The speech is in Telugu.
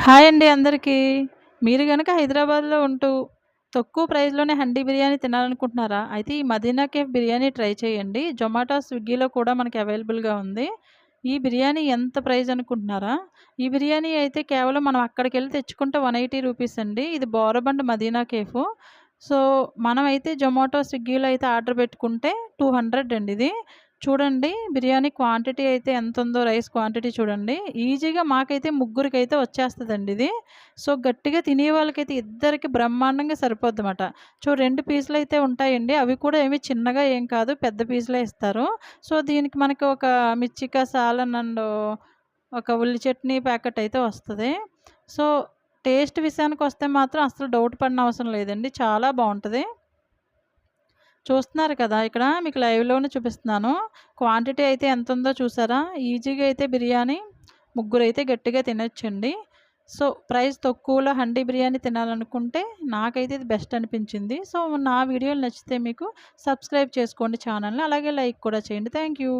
హాయ్ అండి అందరికీ. మీరు గనక హైదరాబాద్‌లో ఉంటూ తక్కువ ప్రైస్‌లోనే హండీ బిర్యానీ తినాలనుకుంటున్నారా? అయితే ఈ మదీనా కేఫ్ బిర్యానీ ట్రై చేయండి. జొమాటో, స్విగ్గీలో కూడా మనకి అవైలబుల్‌గా ఉంది. ఈ బిర్యానీ ఎంత ప్రైస్ అనుకుంటున్నారా? ఈ బిర్యానీ అయితే కేవలం మనం అక్కడికి వెళ్ళి తెచ్చుకుంటే వన్ ఎయిటీ రూపీస్ అండి. ఇది బోరబండ్ మదీనా కేఫ్ సో, మనమైతే జొమాటో, స్విగ్గీలో అయితే ఆర్డర్ పెట్టుకుంటే 200 అండి ఇది. చూడండి బిర్యానీ క్వాంటిటీ అయితే ఎంత ఉందో రైస్ క్వాంటిటీ చూడండి. ఈజీగా మాకైతే ముగ్గురికైతే వచ్చేస్తుందండి ఇది. సో, గట్టిగా తినే వాళ్ళకైతే ఇద్దరికి బ్రహ్మాండంగా సరిపోద్ది మాట చూ సో, 2 పీసులైతే ఉంటాయండి. అవి కూడా ఏమి చిన్నగా ఏం కాదు. పెద్ద పీసులే ఇస్తారు. సో, దీనికి మనకి ఒక మిర్చికా సాలన్ అండ్ ఒక ఉల్లి చట్నీ ప్యాకెట్ అయితే వస్తుంది సో, టేస్ట్ విషయానికి వస్తే మాత్రం అసలు డౌట్ పడనవసరం లేదండి. చాలా బాగుంటుంది చూస్తున్నారు కదా! ఇక్కడ మీకు లైవ్‌లోనే చూపిస్తున్నాను. క్వాంటిటీ అయితే ఎంత ఉందో చూసారా? ఈజీగా అయితే బిర్యానీ ముగ్గురైతే గట్టిగా తినొచ్చండి. సో, ప్రైస్ తక్కువలో హండీ బిర్యానీ తినాలనుకుంటే నాకైతే ఇది బెస్ట్ అనిపించింది. సో, నా వీడియోలు నచ్చితే మీకు సబ్స్క్రైబ్ చేసుకోండి ఛానల్‌ని. అలాగే లైక్ కూడా చేయండి. Thank you.